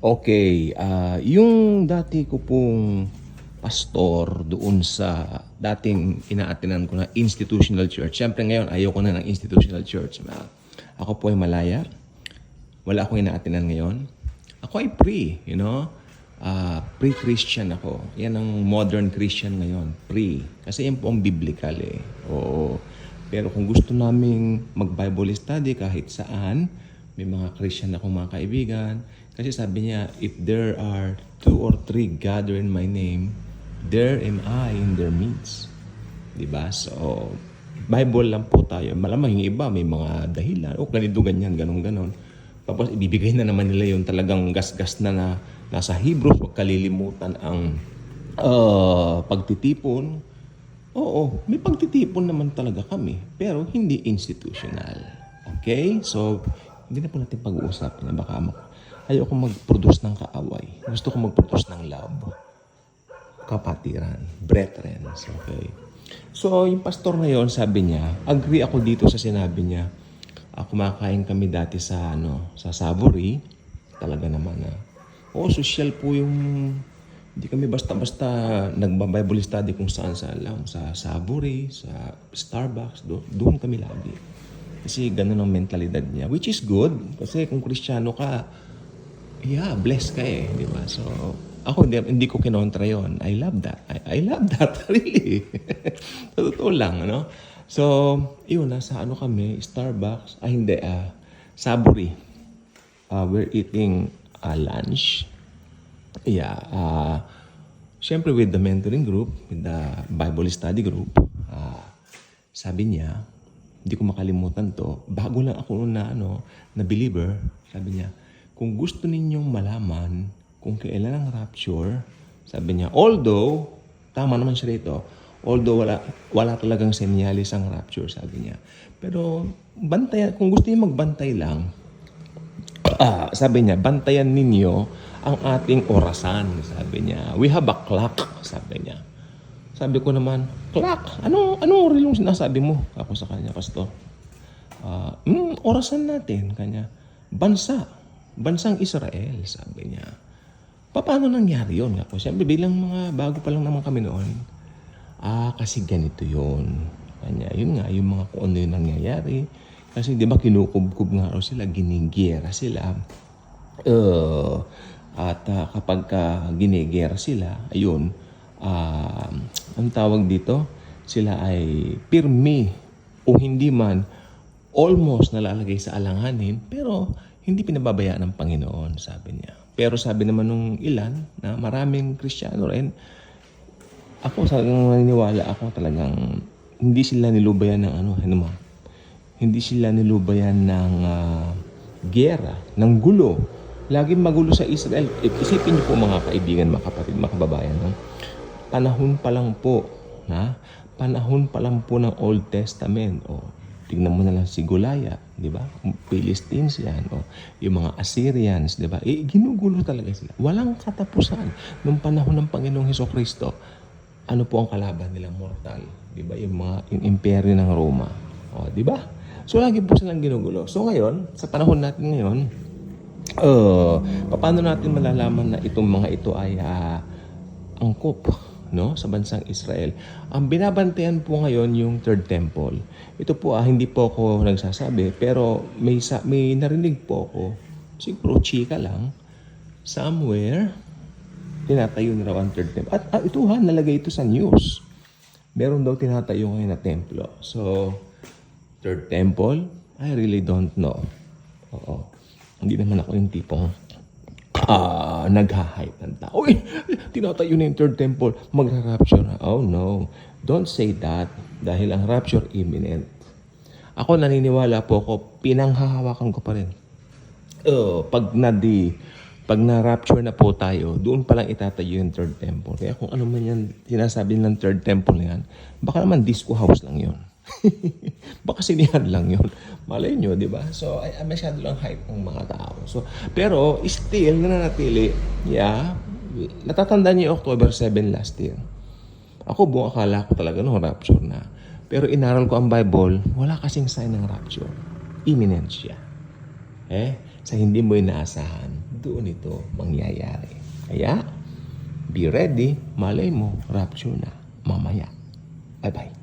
Okay, ah yung dati ko pong pastor doon sa dating inaatinan ko na institutional church. Siyempre ngayon, ayaw ko na ng institutional church. Ako po ay malaya. Wala akong inaatinan ngayon. Ako ay pre, you know. Ah, pre-Christian ako. Yan ang modern Christian ngayon. Pre. Kasi yan po ang biblical eh. Oo. Pero kung gusto naming mag-Bible study kahit saan, may mga Christian akong mga kaibigan. Kasi sabi niya, if there are two or three gather in my name, there am I in their midst. Diba? So, Bible lang po tayo. Malamang yung iba, may mga dahilan. O, ganito, ganyan, ganon, ganon. Tapos, ibibigay na naman nila yung talagang gas-gas na, na nasa Hebrews. Huwag kalilimutan ang ah, pagtitipon. Oo, may pagtitipon naman talaga kami. Pero hindi institutional. Okay? So, hindi na po natin pag-uusapan na baka ayoko mag-produce ng kaaway. Gusto ko mag-produce ng love kapatiran, brethren. Okay. So, yung pastor na yon sabi niya, agree ako dito sa sinabi niya. Ah, kumakain kami dati sa ano, sa Savory. Talaga naman na. Oo, social po yung hindi kami basta-basta nagba-Bible study kung saan saan lang. Sa Savory, sa Starbucks, do, doon kami lagi. Kasi ganun ang mentalidad niya. Which is good. Kasi kung kristyano ka, yeah, blessed ka eh. Di ba? So, ako hindi, hindi ko kinontra yon. I love that. I, I love that, really. Sa totoo lang, ano? So, yun, nasa ano kami, Starbucks, ah hindi, ah, Savory. Ah, we're eating ah, lunch. Yeah, ah, syempre with the mentoring group, with the Bible study group, ah, sabi niya, hindi ko makalimutan to, bago lang ako na, ano, na believer, sabi niya, kung gusto ninyong malaman kung kailan ang rapture, sabi niya, although, tama naman siya rito, although wala, wala talagang senyalis ang rapture, sabi niya. Pero, bantayan, kung gusto niyo magbantay lang, ah, sabi niya, bantayan ninyo ang ating orasan, sabi niya. We have a clock, sabi niya. Sabi ko naman, clock? Ano, ano rilong sinasabi mo? Ako sa kanya, pastor. Ah, mm, orasan natin, kanya. Bansa. Bansang Israel, sabi niya. Pa- Paano nangyari yun? Ako, siyempre bilang mga bago pa lang naman kami noon. Ah, kasi ganito yun. Kanya, yun nga, yung mga kung ano yung nangyayari. Kasi di ba kinukubkub nga raw sila, ginigera sila. Uh, at ah, kapag ka ginigera sila, ayun, ah, ang tawag dito, sila ay pirmi o hindi man almost nalalagay sa alanganin, pero hindi pinababayaan ng Panginoon, sabi niya. Pero sabi naman nung ilan, na maraming Kristiyano rin, ako talagang naniniwala ako talagang hindi sila nilubayan ng ano, ano ma, hindi sila nilubayan ng ah, gera, ng gulo. Laging magulo sa Israel. Isipin niyo po mga kaibigan, mga kapatid, mga kababayan. No? Panahon pa lang po, na panahon pa lang po ng Old Testament. O, tignan mo na lang si Goliath, di ba? Philistines yan. O, yung mga Assyrians, di ba? Eh, ginugulo talaga sila. Walang katapusan. Nung panahon ng Panginoong Heso Kristo, ano po ang kalaban nilang mortal? Di ba? Yung mga yung imperyo ng Roma. O, di ba? So, lagi po silang ginugulo. So, ngayon, sa panahon natin ngayon, uh, paano natin malalaman na itong mga ito ay ah, angkop no sa bansang Israel. Ang binabantayan po ngayon yung third temple. Ito po ah, hindi po ako nagsasabi pero may sa, may narinig po ako siguro chika lang somewhere tinatayo na raw ang third temple. At ah, ito ha, nalagay ito sa news. Meron daw tinatayo ngayon na templo. So, third temple, I really don't know. Oo. Hindi naman ako yung tipong ah nagha-hype ng tao. Uy, tinatayo na yung third temple. Magra-rapture. Oh no. Don't say that. Dahil ang rapture imminent. Ako naniniwala po ako, pinanghahawakan ko pa rin. Oh, pag na di, pag na-rapture na po tayo, doon pa lang itatayo yung third temple. Kaya kung ano man yan, sinasabi ng third temple na yan, baka naman disco house lang yun. baka sinihan lang yun. Malay nyo, di ba? So, ay, masyado lang hype ng mga tao. So, pero, still, nananatili, yeah, natatanda niyo October 7 last year. Ako buong akala ko talaga no, rapture na. Pero inaral ko ang Bible, wala kasing sign ng rapture. Imminent siya. Eh, sa hindi mo inaasahan. doon ito mangyayari. Kaya, be ready, malay mo, rapture na mamaya. Bye-bye.